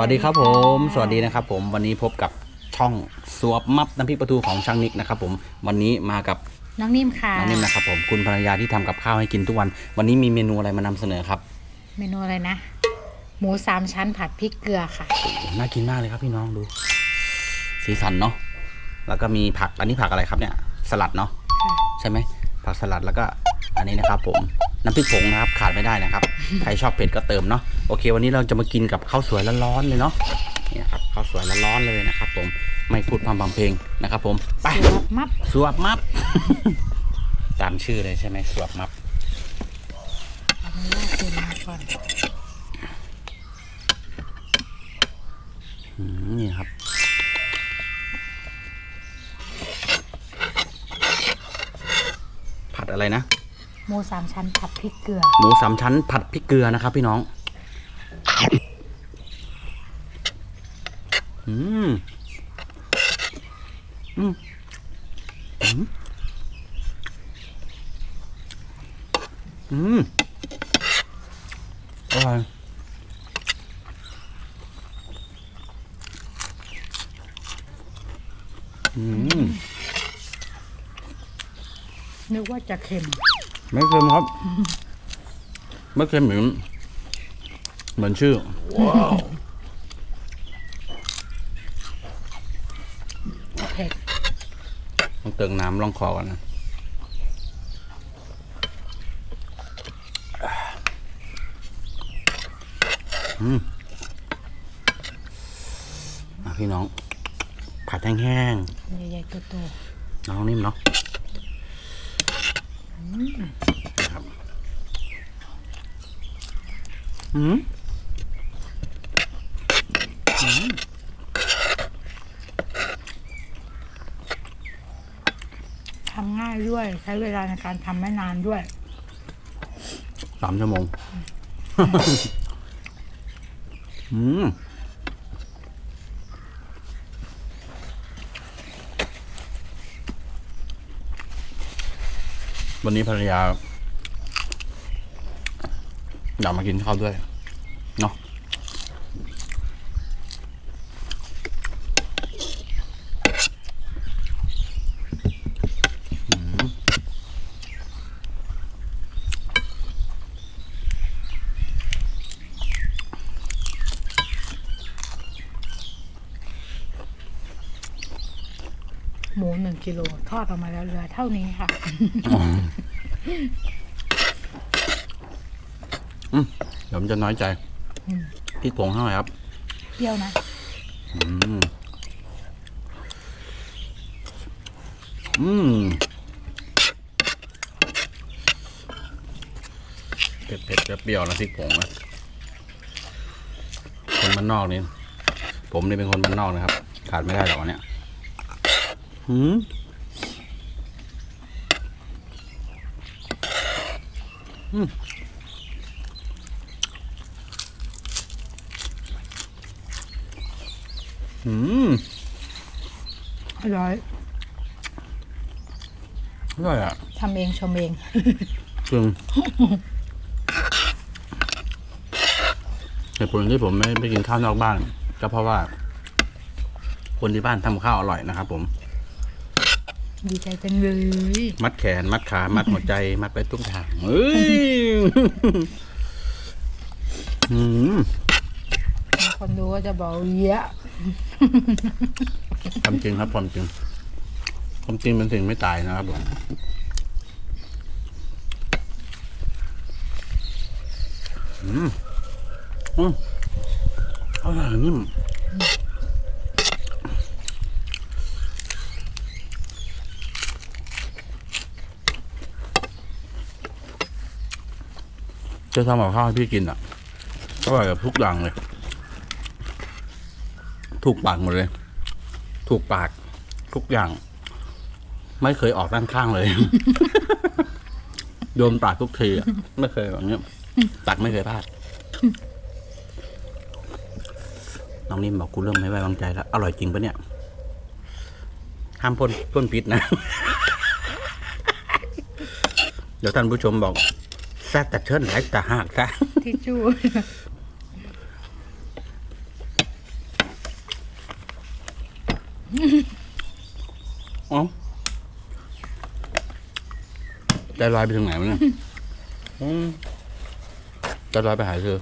วัสดีครับผม สวัสดีนะครับผมวันนี้พบกับช่องสวบมับน้ำพริกปลาทูของช่างนิกนะครับผมวันนี้มากับน้องนิ่มค่ะ น้องนิ่มนะครับผมคุณภรรยาที่ทำกับข้าวให้กินทุกวัน วันนี้มีเมนูอะไรมานำเสนอครับเมนูอะไรนะ หมูสามชั้นผัดพริกเกลือค่ะ โอ้โหน่ากินมากเลยครับพี่น้องดู สีสันเนาะแล้วก็มีผักอันนี้ผักอะไรครับเนี่ย สลัดเนาะค่ะ ใช่ไหมผักสลัดแล้วก็ อันนี้นะครับผมน้ำพริกผงนะครับขาดไม่ได้นะครับ ใครชอบเผ็ดก็เติมเนาะโอเค วันนี้เราจะมากินกับข้าวสวยร้อนๆเลยเนาะนี่นะครับข้าวสวยร้อนๆเลยนะครับ ผมไม่พูดพร่ำทำเพลงนะครับ ผมไปสวบมับสวบมับ ตามชื่อเลยใช่ไหมสวบมับเอาเนื้อกินมาก่อนอืมนี่ครับผัดอะไรนะ หมูสามชั้นผัดพริกเกลือ หมูสามชั้นผัดพริกเกลือนะครับ พี่น้องอืมอืมอืมอืมอร่อยอืมนึกว่าจะเค็ม ไม่เค็มครับ ไม่เค็มเหมือนเหมือนชื่อเผ็ดต้องเติมน้ำลองคอก่อนนะอืมอะพี่น้องผัดแห้งใหญ่ๆตัวๆน้องนิ่มเนาะนะครับ อืมๆทำง่ายด้วย ใช้เวลาในการทำไม่นานด้วย สามชั่วโมง อืม วันนี้ภรรยาอยากมากินข้าวด้วย เนาะอืม ห มูหนึ่งกิโลทอดออกมาแล้วเหลือเท่านี้ค่ะ อืมเดี๋ยวมันจะน้อยใจอืม พริกผงเท่าไหร่ครับเปรี้ยวนะอืมอืมเผ็ดเผ็ดๆเปรี้ยวๆนะพริกผงนะคนบ้านนอกนี่ผมนี่เป็นคนบ้านนอกนะครับ ขาดไม่ได้หรอกอันเนี้ย หืมอืมอืมอร่อยอร่อยอะทำเองชมเองจริงเหตุผลที่ผมไม่ไม่กินข้าวนอกบ้าน ก็เพราะว่า คนที่บ้านทำข้าวอร่อยนะครับผม ดีใจจังเลย มัดแขน มัดขา มัดหัวใจ มัดไปทุกทางเอ้ยอืมคนดูก็จะบอกเยอะความจริงครับความจริงความจริงเป็นสิ่งไม่ตายนะครับผมอืมอืมอร่อยนิ่ม จะทำกับข้าวให้พี่กินอะอร่อยกับทุกอย่างเลย ถูกปากหมดเลย ถูกปากทุกอย่าง ไม่เคยออกด้านข้างเลย โดนปากทุกทีอะไม่เคยแบบนี้ตักไม่เคยพลาดน้องนิ่มบอกกูเริ่มไม่ไว้วางใจแล้ว อร่อยจริงปะเนี่ยห้ามพ่นพ่นพิษนะ เดี๋ยวท่านผู้ชมบอก แซ่บแต่เชิญไหลแต่หากซะทิชชู่อ๋อใจลอยไปถึงไหนวะเนี่ยอืมใจลอยไปหายเธอ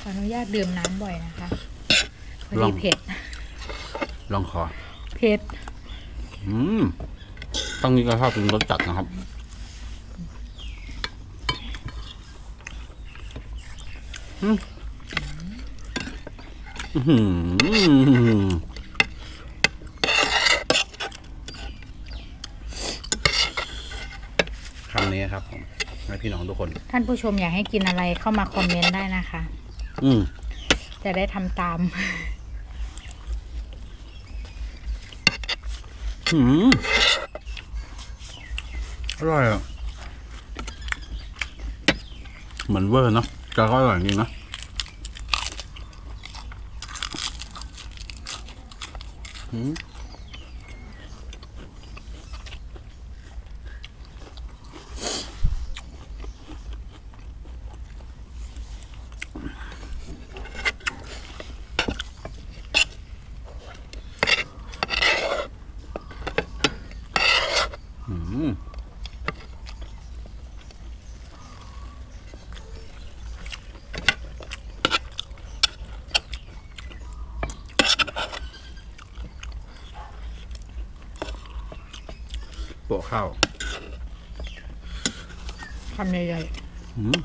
ขออนุญาตดื่มน้ำบ่อยนะคะพอลอดีงเผ็ดลองคอ เผ็ด อืม ต้องนี้ก็ชอบกินรสจัดนะครับ อืมอื้อหือคำนี้ครับผมให้พี่น้องทุกคน ท่านผู้ชมอยากให้กินอะไรเข้ามาคอมเมนต์ได้นะคะ อืมจะได้ทำตาม อืม อร่อยอะเหมือนเวอร์เนาะแต่ก็อร่อยจริงนะอืมอืมโปะข้าวคำใหญ่อืม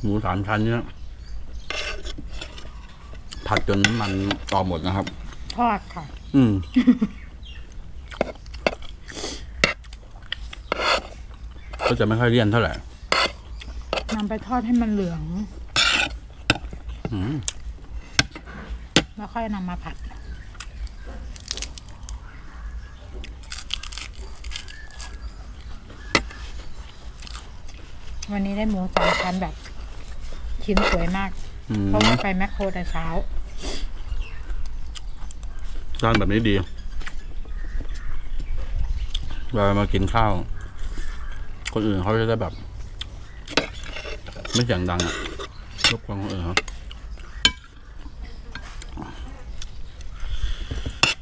หมูสามชั้นเนี่ยผัดจนน้ำมันออกหมดนะครับ ๆทอดค่ะ อืม ก็จะไม่ค่อยเลี่ยนเท่าไหร่ นำไปทอดให้มันเหลือง อืม แล้วค่อยนำมาผัด วันนี้ได้หมูสามชั้นแบบ ชิ้นสวยมาก อืมเพราะว่าไปแมคโครแต่เช้า ร้านแบบนี้ดีเวลามากินข้าว คนอื่นเขาจะได้แบบ ไม่เสียงดังอะรบกวนคนอื่นเขา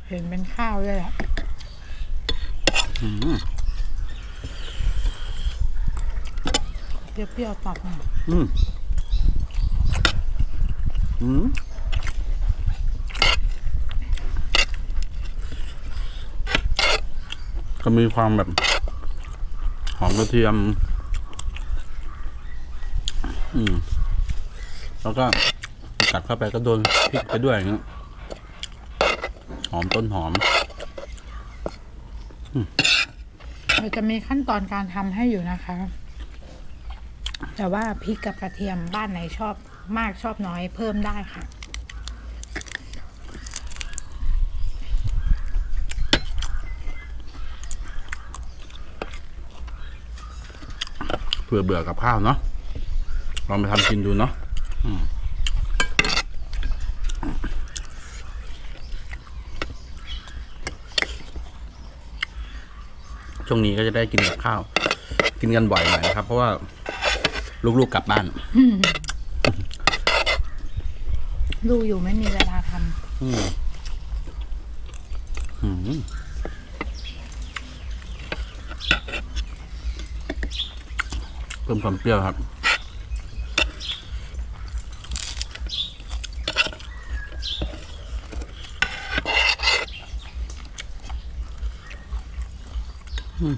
เห็นเป็นข้าวด้วยแหละอืม เปรี้ยวๆตัดหน่อยอืมอืมก็มีความแบบ หอมกระเทียม อืม แล้วก็กัดเข้าไปก็โดนพริกไปด้วยอย่างเงี้ยหอมต้นหอม เราจะมีขั้นตอนการทำให้อยู่นะคะ แต่ว่าพริกกับกระเทียมบ้านไหนชอบมากชอบน้อยเพิ่มได้ค่ะเผื่อเบื่อกับข้าวเนาะลองไปทำกินดูเนาะช่วงนี้ก็จะได้กินกับข้าว กินกันบ่อยหน่อยนะครับ เพราะว่า ลูกๆกลับบ้านดูอยู่ไม่มีเวลาทอืมอืมเพิ่มความเปรี้ยวครับำ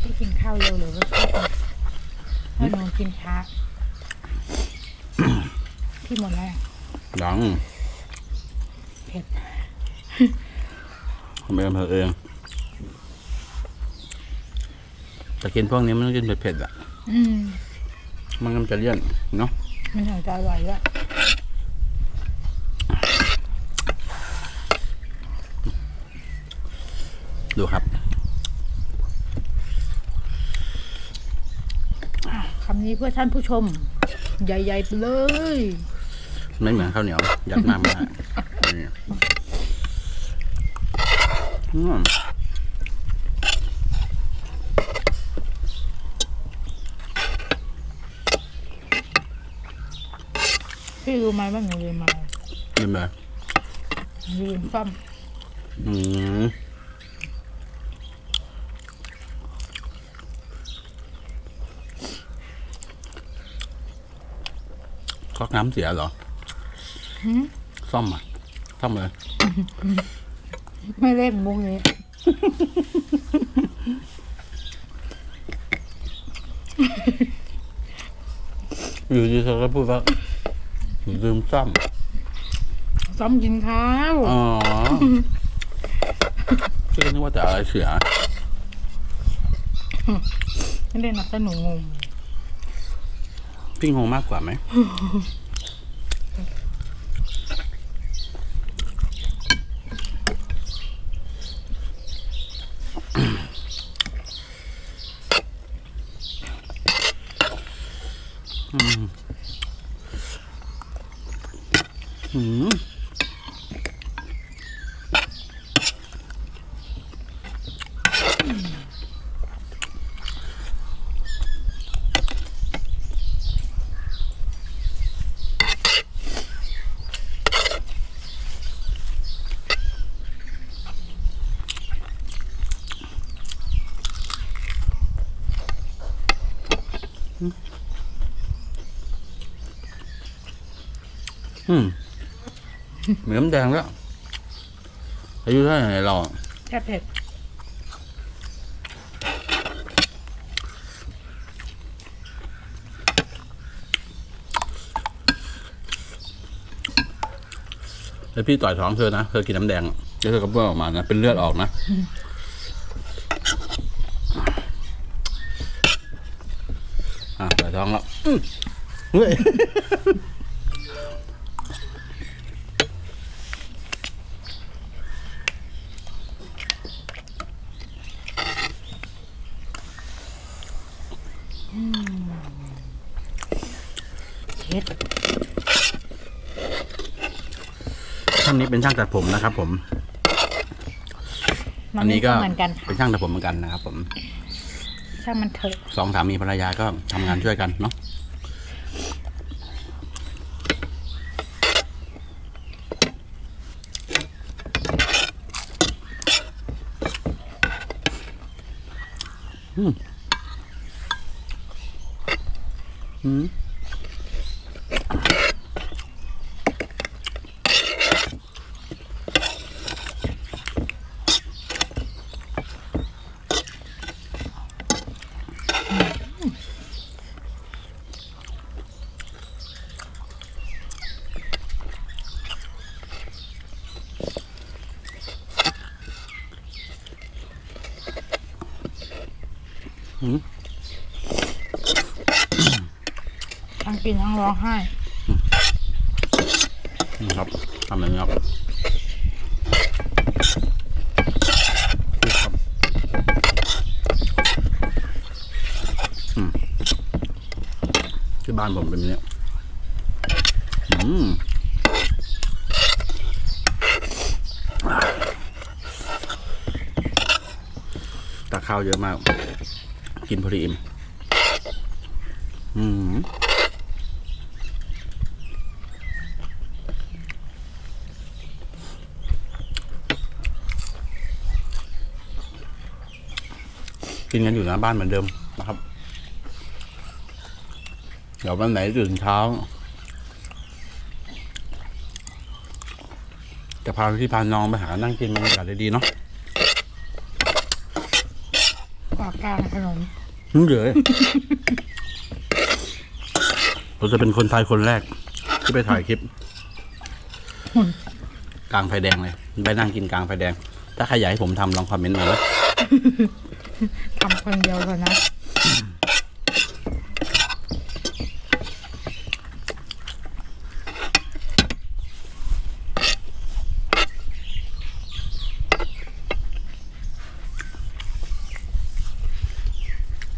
ที่กินข้าวเร็วหรือว่าพี่กินถ้าหนูกินช้า พี่หมดแล้ว ดัง เผ็ดผมเองเธอเองแต่กินพวกนี้มันต้องกินเผ็ดๆอะอืมมันก็จะเลี่ยนเนาะมันถึงจะอร่อยด้วยดูครับคำนี้เพื่อท่านผู้ชม ใหญ่ๆไปเลย ไม่เหมือนข้าวเหนียว ยัดมากไม่ได้ เนี่ยอืม พี่รู้ไหมว่าหนูลืมอะไรลืมเลยลืมซ่อมอืมก๊อกน้ำเสียเหรอ ซ่อมอะ ซ่อมเลย ไม่เล่นมุกนี้ อยู่ดีเธอก็พูดว่าลืมซ่อมซ่อมกินข้าวอ๋อก็นึกว่าแต่อะไรเสียไม่เล่นนะแต่หนูงง พี่งงมากกว่าไหม อืมอืม อืมเหมือนน้ำแดงแล้ว อายุเท่าไหร่เราแค่เผ็ดแล้วพี่ต่อยท้องเธอนะ เธอกินน้ำแดงอะแล้วเธอก็บ้วนออกมานะ เป็นเลือดออกนะอะต่อยท้องแล้วอื้อเฮ้ย เผ็ด ช่างนี้ เป็นช่างตัดผมนะครับ ผมมัอันนี้ก็เหมือนกันค่ะเป็นช่างตัดผมเหมือนกันนะครับ ผม ช่างมันเถอะสองสามีภรรยาก็ทำงานช่วยกันเนาะ ทั้งกินทั้งร้องไห้นี่ครับทำแบบนี้ครับครับที่บ้านผมเป็นแบบนี้อืมตักข้าวเยอะมาก กินพอดีอิ่มอืมกินกันอยู่หน้าบ้านเหมือนเดิมนะครับ เดี๋ยววันไหนตื่นเช้า จะพาพี่พาน้องไปหานั่งกินบรรยากาศดีๆเนาะ กว่ากลางขนม เหลือเราจะเป็นคนไทยคนแรก ที่ไปถ่ายคลิป กลางไฟแดงเลย ไปนั่งกินกลางไฟแดง ถ้าใครอยากให้ผมทำลองคอมเมนต์มานะ ทำคนเดียวก่อนนะ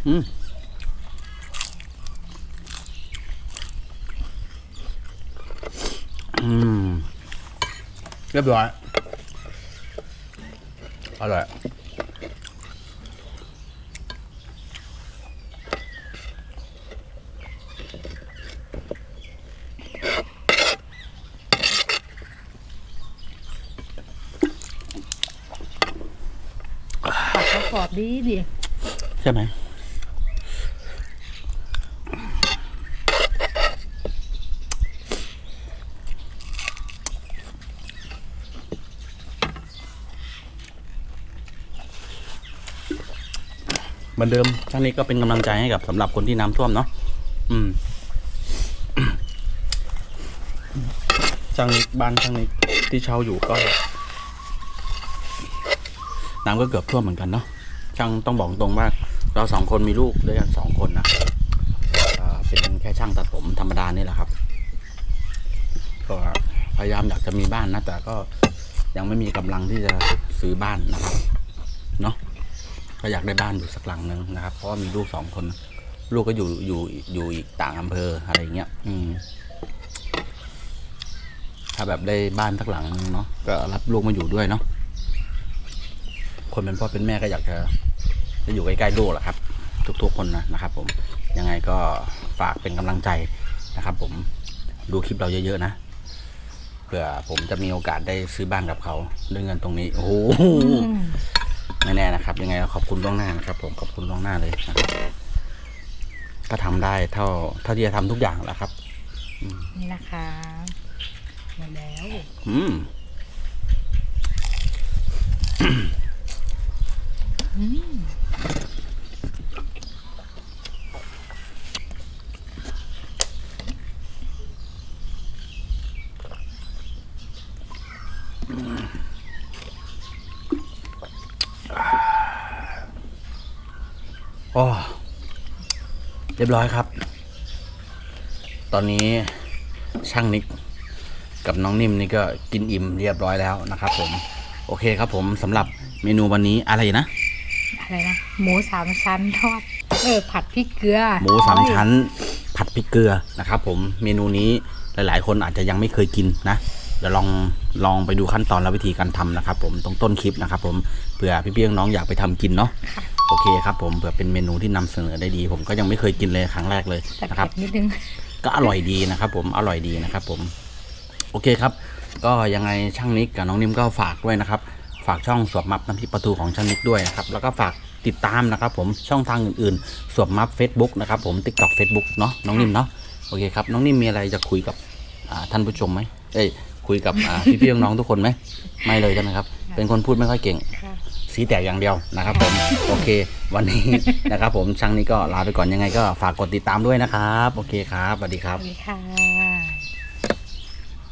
อืม อืม เรียบร้อย อร่อยผัดเขากรอบดีดี ใช่ไหม เหมือนเดิมช่างนี้ก็เป็นกำลังใจให้กับสำหรับคนที่น้ำท่วมเนาะอืมช่างบ้านช่างนี้ที่เช่าอยู่ก็ น้ำก็เกือบท่วมเหมือนกันเนาะช่างต้องบอกตรงว่าเราสองคนมีลูกด้วยกันสองคนนะเป็นแค่ช่างตัดผมธรรมดานี่แหละครับก็พยายามอยากจะมีบ้านนะแต่ก็ยังไม่มีกำลังที่จะซื้อบ้านนะครับ เนาะ ก็อยากได้บ้านอยู่สักหลังหนึ่งนะครับ เพราะมีลูกสองคน ลูกก็อยู่อยู่อยู่อีกต่างอำเภออะไรเงี้ย อืม ถ้าแบบได้บ้านสักหลังนึงเนาะก็รับลูกมาอยู่ด้วยเนาะคนเป็นพ่อเป็นแม่ก็อยากจะจะอยู่ใกล้ๆลูกแหละครับ ทุกๆคนนะนะครับ ผมยังไงก็ฝากเป็นกำลังใจนะครับ ผมดูคลิปเราเยอะๆนะเผื่อผมจะมีโอกาสได้ซื้อบ้านกับเขาด้วยเงินตรงนี้ โอ้โห ไม่แน่นะครับ ยังไงก็ขอบคุณล่วงหน้านะครับ ผมขอบคุณล่วงหน้าเลยนะครับก็ทำได้เท่าเท่าที่จะทำทุกอย่างแหละครับนี่นะคะหมดแล้ว อืม โอ้เรียบร้อยครับ ตอนนี้ช่างนิกกับน้องนิ่มนี่ก็กินอิ่มเรียบร้อยแล้วนะครับ ผม โอเคครับผมสำหรับเมนูวันนี้อะไรนะ อะไรนะ หมูสามชั้นทอด เออ ผัดพริกเกลือหมูสามชั้น ผัดพริกเกลือนะครับ ผมเมนูนี้หลายๆ คนอาจจะยังไม่เคยกินนะเดี๋ยวลองลองไปดูขั้นตอนและวิธีการทำนะครับ ผมตรงต้นคลิปนะครับ ผมเผื่อพี่ๆน้องๆอยากไปทำกินเนาะ โอเคครับผมเผื่อเป็นเมนูที่นำเสนอได้ดี ผมก็ยังไม่เคยกินเลยครั้งแรกเลยแต่นะครับเผ็ดนิดนึงก็อร่อยดีนะครับ ผมอร่อยดีนะครับ ผม โอเคครับ ก็ยังไงช่างนิกกับน้องนิ่มก็ฝากด้วยนะครับ ฝากช่องสวบมับน้ำพริกประตูของช่างนิกด้วยนะครับแล้วก็ฝากติดตามนะครับ ผมช่องทางอื่นๆ สวบมับ Facebook นะครับผม TikTok Facebook เนาะน้องนิ่มเนาะโอเคครับน้องนิ่มมีอะไรจะคุยกับอ่าท่านผู้ชมไหมเอ้ยคุยกับอ่าพี่ๆน้องๆทุกคนไหมไม่เลยใช่ไหมครับ เป็นคนพูดไม่ค่อยเก่งค่ะ สีแตกอย่างเดียวนะครับผมโอเค วันนี้นะครับผมช่างนี้ก็ลาไปก่อนยังไงก็ฝากกดติดตามด้วยนะครับ โอเคครับสวัสดีครับวัสดีค่ะ